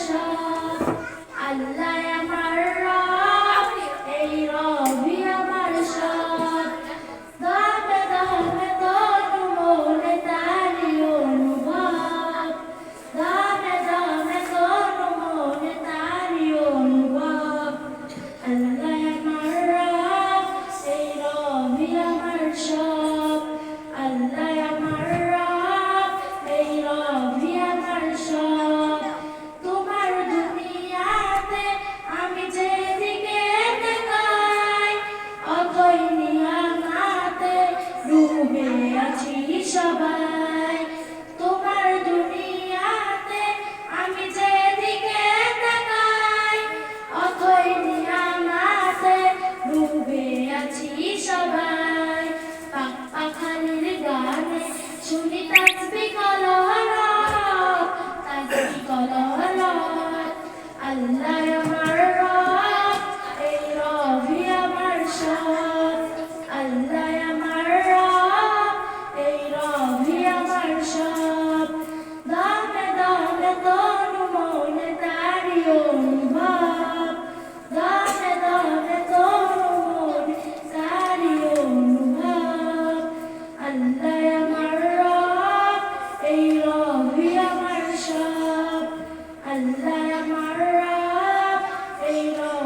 ভালোবাসা আল্লাহ ಚಂದ್ರ